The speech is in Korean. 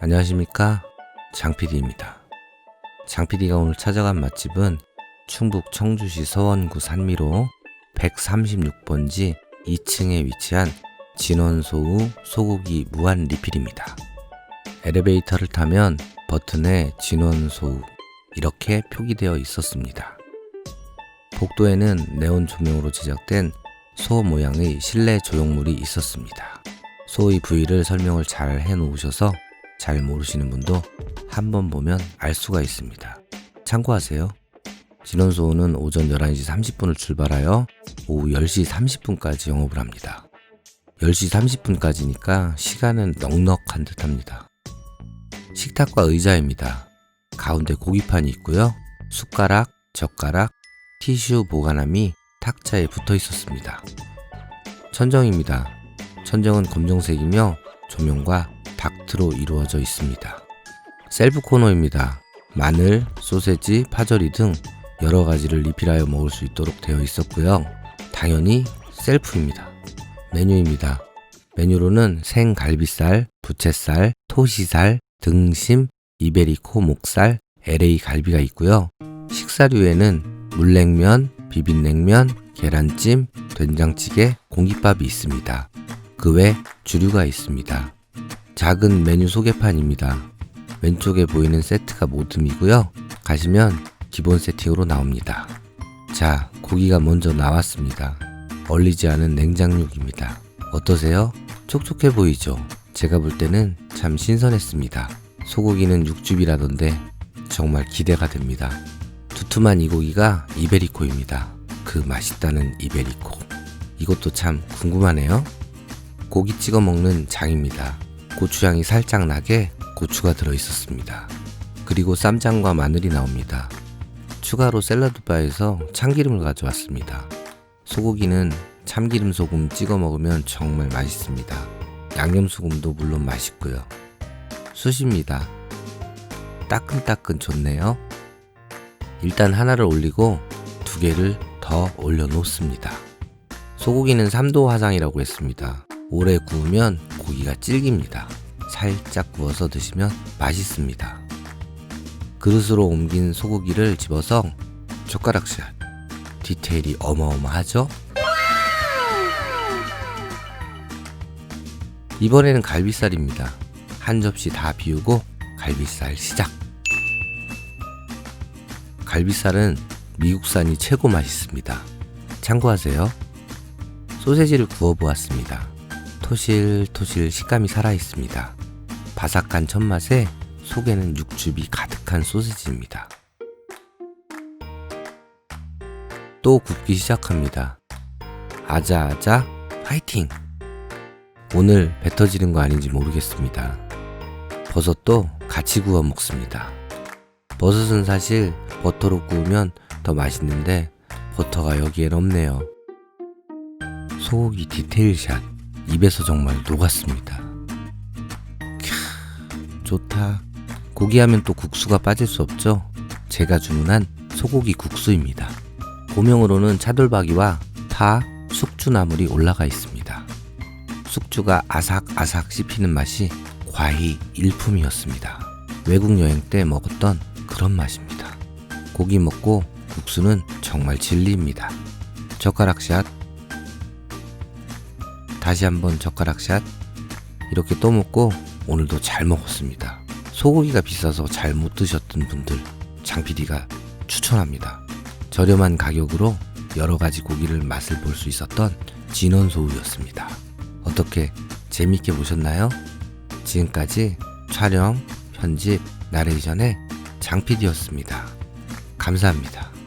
안녕하십니까 장PD입니다. 장PD가 오늘 찾아간 맛집은 충북 청주시 서원구 산미로 136번지 2층에 위치한 진원소우 소고기 무한 리필입니다. 엘리베이터를 타면 버튼에 진원소우 이렇게 표기되어 있었습니다. 복도에는 네온 조명으로 제작된 소 모양의 실내 조형물이 있었습니다. 소의 부위를 설명을 잘 해놓으셔서 잘 모르시는 분도 한번 보면 알 수가 있습니다. 참고하세요. 진원소는 오전 11시 30분을 출발하여 오후 10시 30분까지 영업을 합니다. 10시 30분까지니까 시간은 넉넉한 듯 합니다. 식탁과 의자입니다. 가운데 고기판이 있고요. 숟가락, 젓가락, 티슈 보관함이 탁자에 붙어 있었습니다. 천정입니다. 천정은 검정색이며 조명과 닥트로 이루어져 있습니다. 셀프 코너입니다. 마늘, 소세지, 파절이 등 여러 가지를 리필하여 먹을 수 있도록 되어 있었고요. 당연히 셀프입니다. 메뉴입니다. 메뉴로는 생갈비살, 부채살, 토시살, 등심, 이베리코 목살, LA 갈비가 있고요. 식사류에는 물냉면, 비빔냉면, 계란찜, 된장찌개, 공깃밥이 있습니다. 그 외 주류가 있습니다. 작은 메뉴 소개판입니다. 왼쪽에 보이는 세트가 모듬이고요. 가시면 기본 세팅으로 나옵니다. 자, 고기가 먼저 나왔습니다. 얼리지 않은 냉장육입니다. 어떠세요? 촉촉해 보이죠? 제가 볼 때는 참 신선했습니다. 소고기는 육즙이라던데 정말 기대가 됩니다. 두툼한 이 고기가 이베리코입니다. 그 맛있다는 이베리코. 이것도 참 궁금하네요. 고기 찍어 먹는 장입니다. 고추향이 살짝 나게 고추가 들어 있었습니다. 그리고 쌈장과 마늘이 나옵니다. 추가로 샐러드바에서 참기름을 가져왔습니다. 소고기는 참기름 소금 찍어 먹으면 정말 맛있습니다. 양념 소금도 물론 맛있고요. 숯입니다. 따끈따끈 좋네요. 일단 하나를 올리고 두 개를 더 올려놓습니다. 소고기는 3도 화상이라고 했습니다. 오래 구우면 고기가 질깁니다. 살짝 구워서 드시면 맛있습니다. 그릇으로 옮긴 소고기를 집어서 젓가락샷. 디테일이 어마어마하죠? 이번에는 갈비살입니다. 한 접시 다 비우고 갈비살 시작. 갈비살은 미국산이 최고 맛있습니다. 참고하세요. 소세지를 구워 보았습니다. 토실토실 식감이 살아 있습니다. 바삭한 첫맛에 속에는 육즙이 가득한 소세지입니다. 또 굽기 시작합니다. 아자아자 파이팅! 오늘 배 터지는 거 아닌지 모르겠습니다. 버섯도 같이 구워 먹습니다. 버섯은 사실 버터로 구우면 더 맛있는데 버터가 여기엔 없네요. 소고기 디테일샷 입에서 정말 녹았습니다. 캬, 좋다. 고기하면 또 국수가 빠질 수 없죠. 제가 주문한 소고기 국수입니다. 고명으로는 차돌박이와 파, 숙주나물이 올라가 있습니다. 숙주가 아삭아삭 씹히는 맛이 과히 일품이었습니다. 외국 여행 때 먹었던 그런 맛입니다. 고기 먹고 국수는 정말 진리입니다. 젓가락샷. 다시 한번 젓가락샷. 이렇게 또 먹고 오늘도 잘 먹었습니다. 소고기가 비싸서 잘 못 드셨던 분들 장PD가 추천합니다. 저렴한 가격으로 여러 가지 고기를 맛을 볼 수 있었던 진원소우였습니다. 어떻게 재밌게 보셨나요? 지금까지 촬영, 편집, 나레이션의 장PD였습니다. 감사합니다.